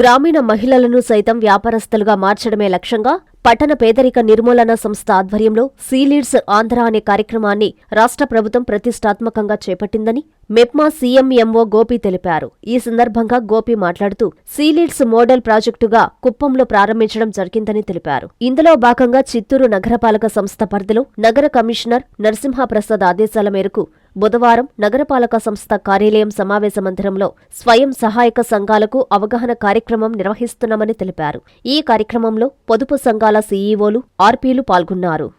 గ్రామీణ మహిళలను సైతం వ్యాపారస్తులుగా మార్చడమే లక్ష్యంగా పట్టణ పేదరిక నిర్మూలన సంస్థ ఆధ్వర్యంలో సీలీడ్స్ ఆంధ్ర అనే కార్యక్రమాన్ని రాష్ట్ర ప్రభుత్వం ప్రతిష్టాత్మకంగా చేపట్టిందని మెప్మా సీఎంఎంఓ గోపి తెలిపారు. ఈ సందర్భంగా గోపి మాట్లాడుతూ సీలీడ్స్ మోడల్ ప్రాజెక్టుగా కుప్పంలో ప్రారంభించడం జరిగిందని తెలిపారు. ఇందులో భాగంగా చిత్తూరు నగరపాలక సంస్థ పరిధిలో నగర కమిషనర్ నరసింహప్రసాద్ ఆదేశాల మేరకు బుధవారం నగరపాలక సంస్థ కార్యాలయం సమావేశ మందిరంలో స్వయం సహాయక సంఘాలకు అవగాహన కార్యక్రమం నిర్వహిస్తున్నామని తెలిపారు. ఈ కార్యక్రమంలో పొదుపు సంఘాల సీఈఓలు ఆర్పీలు పాల్గొన్నారు.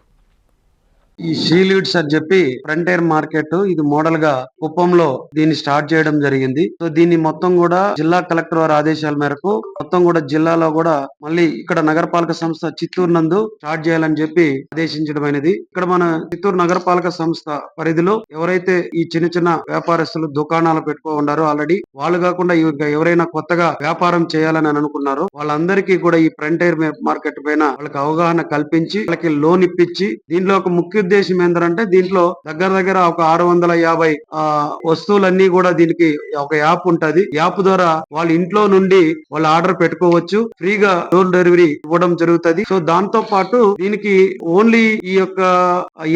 ఈ షీలీడ్స్ అని చెప్పి ఫ్రంటైర్ మార్కెట్ ఇది మోడల్గా కుప్పంలో దీన్ని స్టార్ట్ చేయడం జరిగింది. సో దీన్ని మొత్తం కూడా జిల్లా కలెక్టర్ వారి ఆదేశాల మేరకు మొత్తం కూడా జిల్లాలో కూడా మళ్ళీ ఇక్కడ నగరపాలక సంస్థ చిత్తూరు నందు స్టార్ట్ చేయాలని చెప్పి ఆదేశించడమైనది ఇక్కడ మన చిత్తూరు నగరపాలక సంస్థ పరిధిలో ఎవరైతే ఈ చిన్న చిన్న వ్యాపారస్తులు దుకాణాలు పెట్టుకో ఉన్నారో ఆల్రెడీ వాళ్ళు కాకుండా ఎవరైనా కొత్తగా వ్యాపారం చేయాలని అనుకున్నారో వాళ్ళందరికీ కూడా ఈ ఫ్రంటైర్ మార్కెట్ పైన వాళ్ళకి అవగాహన కల్పించి వాళ్ళకి లోన్ ఇప్పించి దీనిలో ఒక ముఖ్య ఉద్దేశం ఏంటంటే దీంట్లో దగ్గర దగ్గర ఒక ఆరు వందల యాభై ఆ వస్తువులన్నీ కూడా దీనికి ఒక యాప్ ఉంటది. యాప్ ద్వారా వాళ్ళ ఇంట్లో నుండి వాళ్ళు ఆర్డర్ పెట్టుకోవచ్చు. ఫ్రీగా డోర్ డెలివరీ ఇవ్వడం జరుగుతది. సో దాంతో పాటు దీనికి ఓన్లీ ఈ యొక్క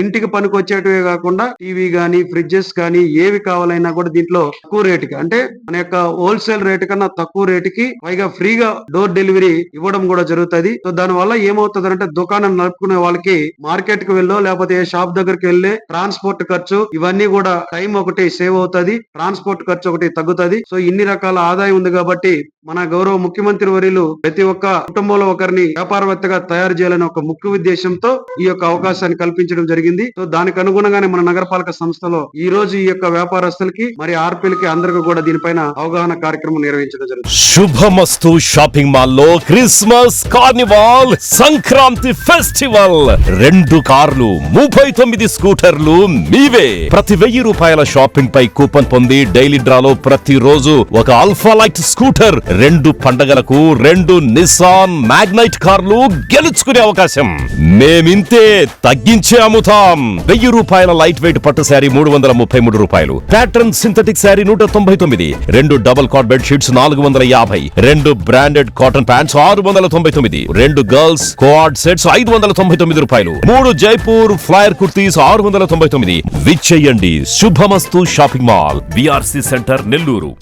ఇంటికి పనికి వచ్చేటివే కాకుండా టీవీ గానీ ఫ్రిడ్జెస్ కానీ ఏవి కావాలైనా కూడా దీంట్లో తక్కువ రేటుకి అంటే మన యొక్క హోల్సేల్ రేటు కన్నా తక్కువ రేటుకి పైగా ఫ్రీగా డోర్ డెలివరీ ఇవ్వడం కూడా జరుగుతది. సో దాని వల్ల ఏమవుతుంది అంటే దుకాణం నడుపుకునే వాళ్ళకి మార్కెట్కి వెళ్ళో లేకపోతే షాప్ దగ్గరికి వెళ్ళే ట్రాన్స్పోర్ట్ ఖర్చు ఇవన్నీ కూడా టైం ఒకటి సేవ్ అవుతది ట్రాన్స్పోర్ట్ ఖర్చు ఒకటి తగ్గుతది. సో ఇన్ని రకాల ఆదాయం ఉంది కాబట్టి మన గౌరవ ముఖ్యమంత్రి వర్యులు ప్రతి ఒక్క కుటుంబంలో ఒకరిని వ్యాపారవేత్తగా తయారు చేయాలని ఒక ముఖ్య ఉద్దేశంతో ఈ యొక్క అవకాశాన్ని కల్పించడం జరిగింది. సో దానికి అనుగుణంగానే మన నగరపాలక సంస్థలో ఈ రోజు ఈ యొక్క వ్యాపారస్తులకి మరి ఆర్పీలకి అందరికీ కూడా దీనిపైన అవగాహన కార్యక్రమం నిర్వహించడం జరిగింది శుభమస్తు షాపింగ్ మాల్లో క్రిస్మస్ కార్నివాల్ సంక్రాంతి ఫెస్టివల్. రెండు కార్లు ముప్పై తొమ్మిది స్కూటర్లు మీవే. ప్రతి వెయ్యి రూపాయల షాపింగ్ పై కూపన్ పొంది డైలీ డ్రాలో ప్రతి రోజు ఒక అల్ఫా లైట్ స్కూటర్ రెండు పండగలకు రెండు నిసాన్ మ్యాగ్నైట్ కార్లు గెలుచుకునే అవకాశం. మేమింతే తగ్గించే అమ్ముతాం వెయ్యి రూపాయల లైట్ వెయిట్ పట్టు శారీ మూడు వందల ముప్పై మూడు రూపాయలు. ప్యాటర్న్ సింథటిక్ శారీ నూట తొంభై తొమ్మిది. రెండు డబుల్ కాట్ బెడ్ షీట్స్ నాలుగు వందల యాభై. రెండు బ్రాండెడ్ కాటన్ ప్యాంట్స్ ఆరు వందల తొంభై తొమ్మిది. రెండు గర్ల్స్ కోఆర్డ్ సెట్స్ ఐదు వందల తొంభై తొమ్మిది రూపాయలు. మూడు జైపూర్ ఫ్లైర్ కుర్తీస్ ఆరు వందల తొంభై తొమ్మిది. విచ్చేయండి Shubhamastu shopping mall. BRC center Nellore.